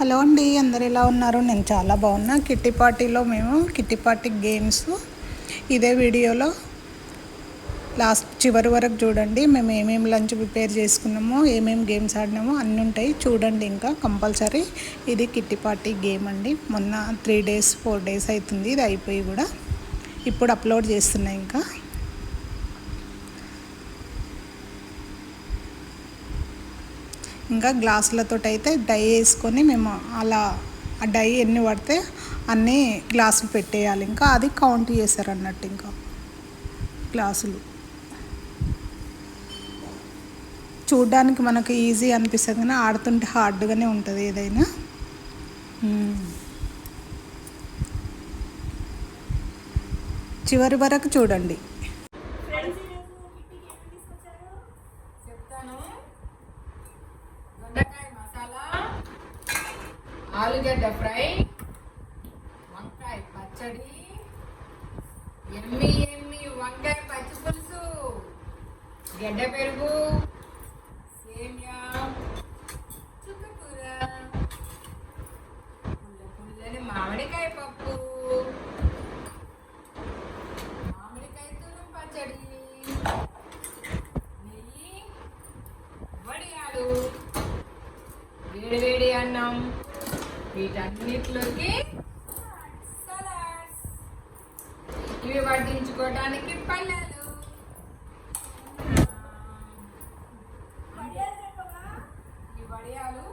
Hello అండి అందరు ఎలా ఉన్నారు? నేను చాలా బాగున్నా. కిట్టి పార్టీలో మేము కిట్టి పార్టీ గేమ్స్ ఇదే వీడియోలో లాస్ట్ చివరి వరకు చూడండి. మేము ఏమేమి లంచ్ ప్రిపేర్ చేసుకున్నామో ఏమేమి గేమ్స్ ఆడినామో అన్నీ ఉంటాయి. చూడండి ఇంకా కంపల్సరీ. ఇది కిట్టి పార్టీ గేమ్ అండి. మొన్న త్రీ డేస్ ఫోర్ డేస్ అవుతుంది ఇది అయిపోయి కూడా. ఇప్పుడు అప్లోడ్ చేస్తున్నాయి ఇంకా. ఇంకా గ్లాసులతో అయితే డై వేసుకొని మేము అలా ఆ డై ఎన్ని పడితే అన్నీ గ్లాసులు పెట్టేయాలి. ఇంకా అది కౌంట్ చేశారు అన్నట్టు ఇంకా గ్లాసులు. చూడ్డానికి మనకు ఈజీ అనిపిస్తుంది కానీ ఆడుతుంటే హార్డ్గానే ఉంటుంది ఏదైనా. చివరి వరకు చూడండి. దొండకాయ మసాలా ఆలుగడ్డ ఫ్రై వంకాయ పచ్చడి ఎమ్మి ఎమ్మి వంకాయ పచ్చి పులుసు గడ్డ పెరుగు వేడి అన్నం. వీటన్నిటిలోకి ఇవి వడ్డించుకోవడానికి పళ్ళాలు. ఈ వడియాలు.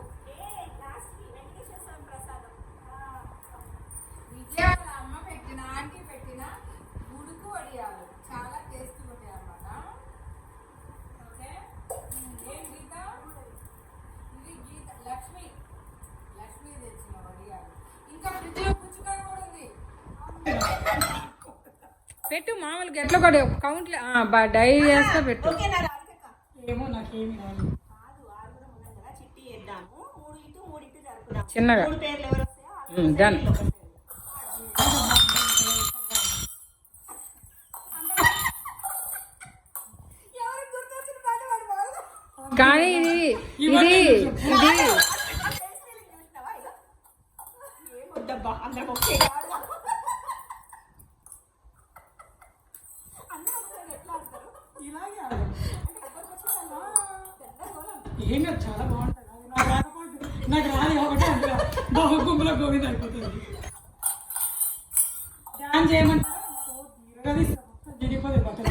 విజయాల అమ్మ పెట్టిన ఆంటీ పెట్టిన ఉడుకు వడియాలు. చాలా పెట్టు మామూలుగా ఎట్లా కూడా కౌంట్ డై చేస్తే పెట్టు చిన్నగా మూడు పేర్లు ఎవరు వస్తాయో డన్ కానీ ఇది ఇది ఇది ఏంగా చాలా బాగుంటుంది నాకు రాదు కాబట్టి అందులో బాబు గుంపులో గోవింద్ అయిపోతుంది ధ్యానం చేయమంటే దిగిపోతే పక్కన